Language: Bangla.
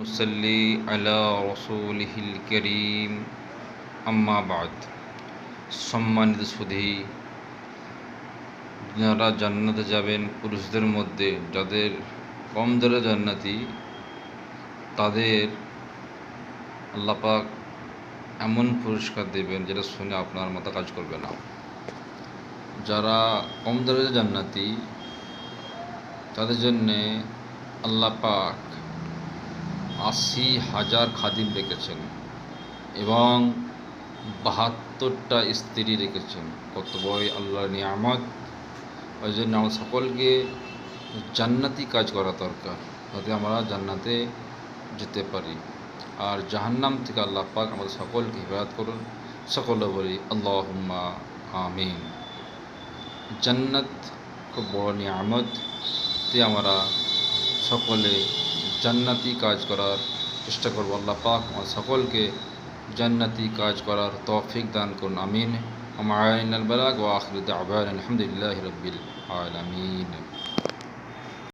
নুসল্লি আলা রসুলহিল করিম আম্মাবাদ সম্মানিত সুধি, যারা জান্নাতে যাবেন, পুরুষদের মধ্যে যাদের কম যারা জান্নাতি, তাদের আল্লাপাক এমন পুরস্কার দেবেন যেটা শুনে আপনার মতো কাজ করবে না। যারা কম দরজা জান্নাতি, তাদের জন্যে আল্লাপাক আশি হাজার খাদিম রেখেছেন এবং বাহাত্তরটা স্ত্রী রেখেছেন। কত বই আল্লাহ নিয়ামত। ওই জন্য আমরা সকলকে জান্নাতি কাজ করা দরকার যাতে আমরা জান্নাতে যেতে পারি। আর জাহান্নাম থেকে আল্লাহ পাক আমাদের সকলকে হিফায়ত করুন। সকলে বলি আল্লাহ আমিন। জান্নাত খুব বড় নিয়ামত। তে আমরা সকলে জান্নাতি কাজ করার চেষ্টা করব আল্লাহ পাক আমার সকলকে জান্নাতি কাজ করার তৌফিক দান করুন আমিন আমার আইন আল বালাগ ও আখরুদ আবান আলহামদুলিল্লাহ রবিল আলমিন